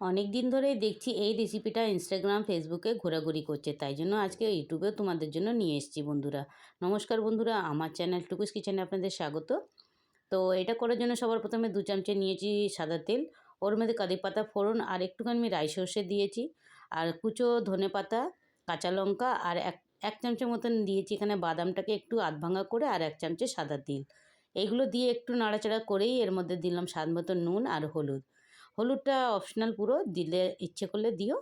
অনেক দিন ধরেই দেখছি এই রেসিপিটা ইনস্টাগ্রাম ফেসবুকে ঘোরাঘুরি করছে। তাই জন্য আজকে ইউটিউবে তোমাদের জন্য নিয়ে এসেছি বন্ধুরা। নমস্কার বন্ধুরা, আমার চ্যানেল টুকুস কিচেনে আপনাদের স্বাগত। তো এটা করার জন্য সবার প্রথমে দু চামচে নিয়েছি সাদা তেল, ওর মধ্যে কারি পাতা, ফোড়ন আর একটুখানি আমি রাই সর্ষে দিয়েছি। আর কুচো ধনে পাতা, কাঁচা লঙ্কা আর এক এক চামচের মতন দিয়েছি এখানে বাদামটাকে একটু আধ ভাঙা করে আর এক চামচে সাদা তিল। এইগুলো দিয়ে একটু নাড়াচাড়া করেই এর মধ্যে দিলাম স্বাদ মতো নুন আর হলুদ। হলুদটা অপশনাল পুরো, দিলে ইচ্ছে করলে দিও।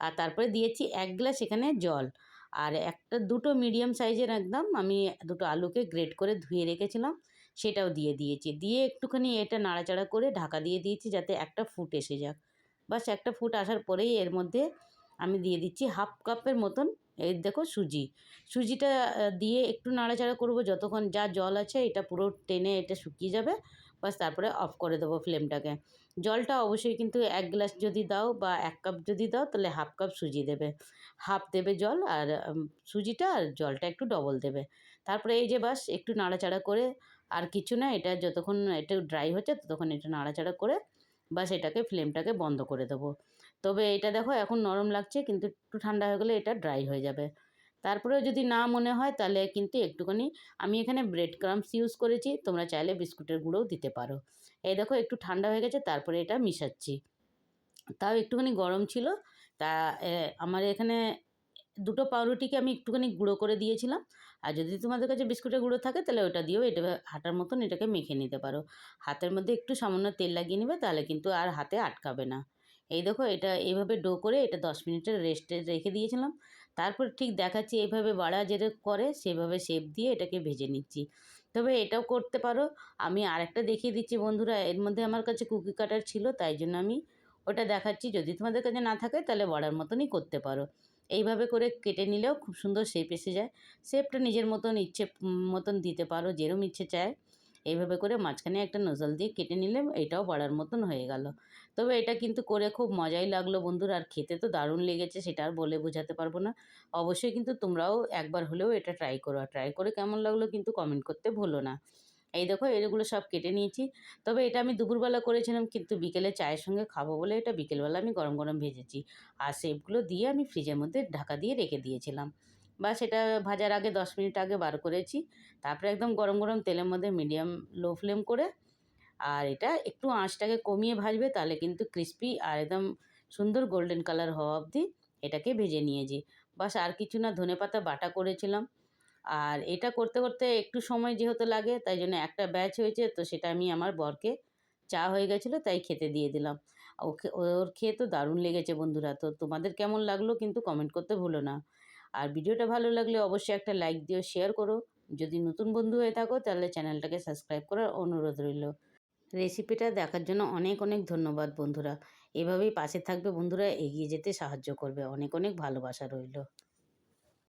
আর তারপরে দিয়েছি এক গ্লাস এখানে জল। আর একটা দুটো মিডিয়াম সাইজের একদম আমি দুটো আলুকে গ্রেট করে ধুয়ে রেখেছিলাম, সেটাও দিয়ে দিয়েছি। দিয়ে একটুখানি এটা নাড়াচাড়া করে ঢাকা দিয়ে দিয়েছি যাতে একটা ফুট এসে যাক। বাস একটা ফুট আসার পরেই এর মধ্যে আমি দিয়ে দিচ্ছি হাফ কাপের মতন, এই দেখো সুজি। সুজিটা দিয়ে একটু নাড়াচাড়া করব যতক্ষণ যা জল আছে, এটা পুরো টেনে এটা শুকিয়ে যাবে। বাস তারপরে অফ করে দেবো ফ্লেমটাকে জলটা অবশ্যই কিন্তু এক গ্লাস যদি দাও বা এক কাপ যদি দাও, তাহলে হাফ কাপ সুজি দেবে। হাফ দেবে জল আর সুজিটা আর জলটা একটু ডবল দেবে। তারপরে এই যে বাস একটু নাড়াচাড়া করে, আর কিছু না, এটা যতক্ষণ একটু ড্রাই হচ্ছে, ততক্ষণ এটা নাড়াচাড়া করে বাস এটাকে ফ্লেমটাকে বন্ধ করে দেবো। তবে এটা দেখো এখন নরম লাগছে, কিন্তু একটু ঠান্ডা হয়ে গেলে এটা ড্রাই হয়ে যাবে। তারপরেও যদি না মনে হয় তাহলে কিন্তু একটুখানি আমি এখানে ব্রেড ক্রামস ইউজ করেছি, তোমরা চাইলে বিস্কুটের গুঁড়োও দিতে পারো। এই দেখো একটু ঠান্ডা হয়ে গেছে, তারপরে এটা মিশাচ্ছি। তাও একটুখানি গরম ছিল, তা আমার এখানে দুটো পাউরুটিকে আমি একটুখানি গুঁড়ো করে দিয়েছিলাম। আর যদি তোমাদের কাছে বিস্কুটের গুঁড়ো থাকে তাহলে ওটা দিয়েও এটা হাঁটার মতন এটাকে মেখে নিতে পারো। হাতের মধ্যে একটু সামান্য তেল লাগিয়ে নেবে, তাহলে কিন্তু আর হাতে আটকাবে না। এই দেখো এটা এইভাবে ডো করে এটা দশ মিনিটের রেস্টে রেখে দিয়েছিলাম। তারপর ঠিক দেখাচ্ছি এইভাবে বাড়া যেটা করে সেভাবে শেপ দিয়ে এটাকে ভেজে নিচ্ছি। তবে এটাও করতে পারো। আমি আরেকটা দেখিয়ে দিচ্ছি বন্ধুরা, এর মধ্যে আমার কাছে কুকি কাটার ছিল, তাই জন্য আমি ওটা দেখাচ্ছি। যদি তোমাদের কাছে না থাকে, তাহলে বড়ার মতনই করতে পারো। এইভাবে করে কেটে নিলেও খুব সুন্দর শেপ এসে যায়। শেপটা নিজের মতন ইচ্ছে মতন দিতে পারো, যেরম ইচ্ছে চায়। এইভাবে করে মাঝখানে একটা নজল দিয়ে কেটে নিলে এটাও বাড়ার মতন হয়ে গেল। তবে এটা কিন্তু করে খুব মজাই লাগল বন্ধুরা, আর খেতে তো দারুণ লেগেছে, সেটা আর বলে বোঝাতে পারব না। অবশ্যই কিন্তু তোমরাও একবার হলেও এটা ট্রাই করো, আর ট্রাই করে কেমন লাগল কিন্তু কমেন্ট করতে ভুলো না। এই দেখো, এগুলো সব কেটে নিয়েছি। তবে এটা আমি দুপুরবেলা করেছিলাম, কিন্তু বিকেলে চায়ের সঙ্গে খাব বলে এটা বিকেলবেলা আমি গরম গরম ভেজেছি। আর সেপগুলো দিয়ে আমি ফ্রিজের মধ্যে ঢাকা দিয়ে রেখে দিয়েছিলাম। বা সেটা ভাজার আগে দশ মিনিট আগে বার করেছি। তারপরে একদম গরম গরম তেলের মধ্যে মিডিয়াম লো ফ্লেম করে, আর এটা একটু আঁচটাকে কমিয়ে ভাজবে, তাহলে কিন্তু ক্রিস্পি আর একদম সুন্দর গোল্ডেন কালার হওয়া অবধি এটাকে ভেজে নিয়েছি। বাস আর কিছু না, ধনে পাতা বাটা করেছিলাম। আর এটা করতে করতে একটু সময় যেহেতু লাগে, তাই জন্য একটা ব্যাচ হয়েছে, তো সেটা আমি আমার বরকে চা হয়ে গেছিল, তাই খেতে দিয়ে দিলাম। ওকে, ওর খেয়ে তো দারুণ লেগেছে বন্ধুরা, তো তোমাদের কেমন লাগল কিন্তু কমেন্ট করতে ভুলো না। আর ভিডিওটা ভালো লাগলে অবশ্যই একটা লাইক দিও শেয়ার করো। যদি নতুন বন্ধু হয়ে থাকো, তাহলে চ্যানেলটাকে সাবস্ক্রাইব করার অনুরোধ রইল। রেসিপিটা দেখার জন্য অনেক অনেক ধন্যবাদ, বন্ধুরা। এভাবেই পাশে থাকবে বন্ধুরা, এগিয়ে যেতে সাহায্য করবে। অনেক অনেক ভালোবাসা রইল।